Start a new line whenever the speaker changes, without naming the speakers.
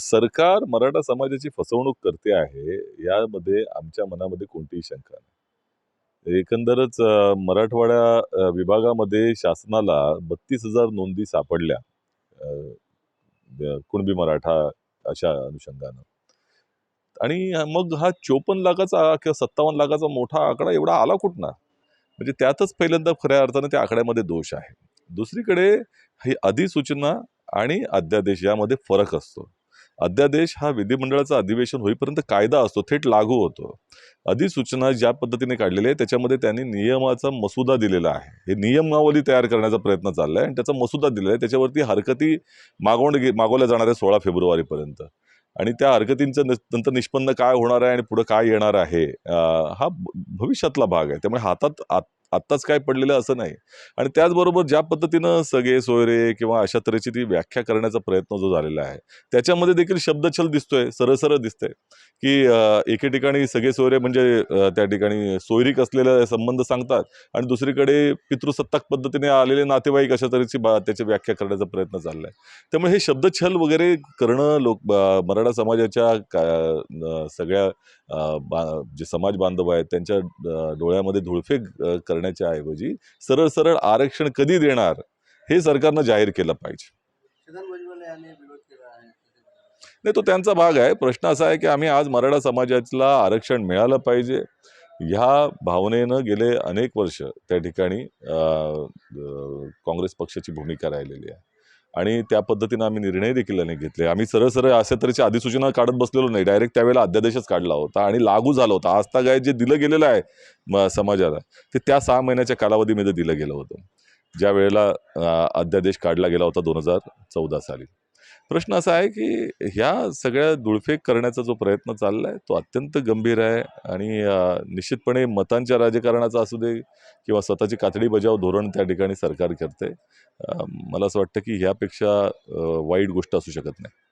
सरकार मराठा समाजाची फसवणूक करते आहे यामध्ये आमच्या मनामध्ये कोणतीही शंका नाही. एकंदरच मराठवाड्या विभागामध्ये शासनाला बत्तीस हजार नोंदी सापडल्या कुणबी मराठा अशा अनुषंगानं. आणि मग हा चोपन्न लाखाचा किंवा सत्तावन्न लाखाचा मोठा आकडा एवढा आला कुठना? म्हणजे त्यातच पहिल्यांदा खऱ्या अर्थानं त्या आकड्यामध्ये दोष आहे. दुसरीकडे ही अधिसूचना आणि अध्यादेश यामध्ये फरक असतो. अध्यादेश हा विधिमंडळाचं अधिवेशन होईपर्यंत कायदा असतो थेट लागू होतो. अधिसूचना ज्या पद्धतीने काढलेली आहे त्याच्यामध्ये त्यांनी नियमाचा मसुदा दिलेला आहे. हे नियमावली तयार करण्याचा प्रयत्न चालला आहे आणि त्याचा मसुदा दिलेला आहे. त्याच्यावरती हरकती मागवण मागवल्या जाणार आहे सोळा फेब्रुवारीपर्यंत. आणि त्या हरकतींचं नंतर निष्पन्न काय होणार आहे आणि पुढे काय येणार आहे हा भ- भविष्यातला भाग आहे. त्यामुळे हातात आत- आत्ताच काय पडलेलं असं नाही. आणि त्याचबरोबर ज्या पद्धतीनं सगळे सोयरे किंवा अशा तऱ्हेची ती व्याख्या करण्याचा प्रयत्न जो झालेला आहे त्याच्यामध्ये देखील शब्दछल दिसतोय सरळ सरळ दिसतंय की एके ठिकाणी सगळे सोयरे म्हणजे त्या ठिकाणी सोयरीक असलेले संबंध सांगतात आणि दुसरीकडे पितृसत्ताक पद्धतीने आलेले नातेवाईक अशा तऱ्हेची बा त्याची व्याख्या करण्याचा प्रयत्न चाललाय. त्यामुळे हे शब्दछल वगैरे करणं लोक मराठा समाजाच्या का सगळ्या बा जे समाज बांधव आहेत त्यांच्या डोळ्यामध्ये धुळफेक कर करण्याच्या ऐवजी सरळ सरळ आरक्षण कधी देणार हे सरकारनं जाहीर केलं पाहिजे. नाही तो त्यांचा भाग आहे. प्रश्न असा आहे की आम्ही आज मराठा समाजाला आरक्षण मिळालं पाहिजे. ह्या भावनेनं गेले अनेक वर्ष त्या ठिकाणी काँग्रेस पक्षाची भूमिका राहिलेली आहे. आणि त्या पद्धतीनं आम्ही निर्णय देखील अनेक घेतले. आम्ही सरळ सरळ अशा तऱ्हेची अधिसूचना काढत बसलेलो नाही. डायरेक्ट त्यावेळेला अध्यादेशच काढला होता आणि लागू झाला होता. आजतागायत जे दिलं गेलेलं आहे म- समाजाला ते त्या सहा महिन्याच्या कालावधीमध्ये दिलं गेलं होतं. ज्या वेळेला अध्यादेश काढला गेला होता दोन हजार चौदा साली. प्रश्न असा आहे की ह्या सगळ्या दुळफेक करण्याचा जो प्रयत्न चालला आहे तो अत्यंत गंभीर आहे आणि निश्चितपणे मतांच्या राजकारणाचा असू दे किंवा स्वतःची कातडी बजाव धोरण त्या ठिकाणी सरकार करते मला असं वाटतं की ह्यापेक्षा वाईट गोष्ट असू शकत नाही.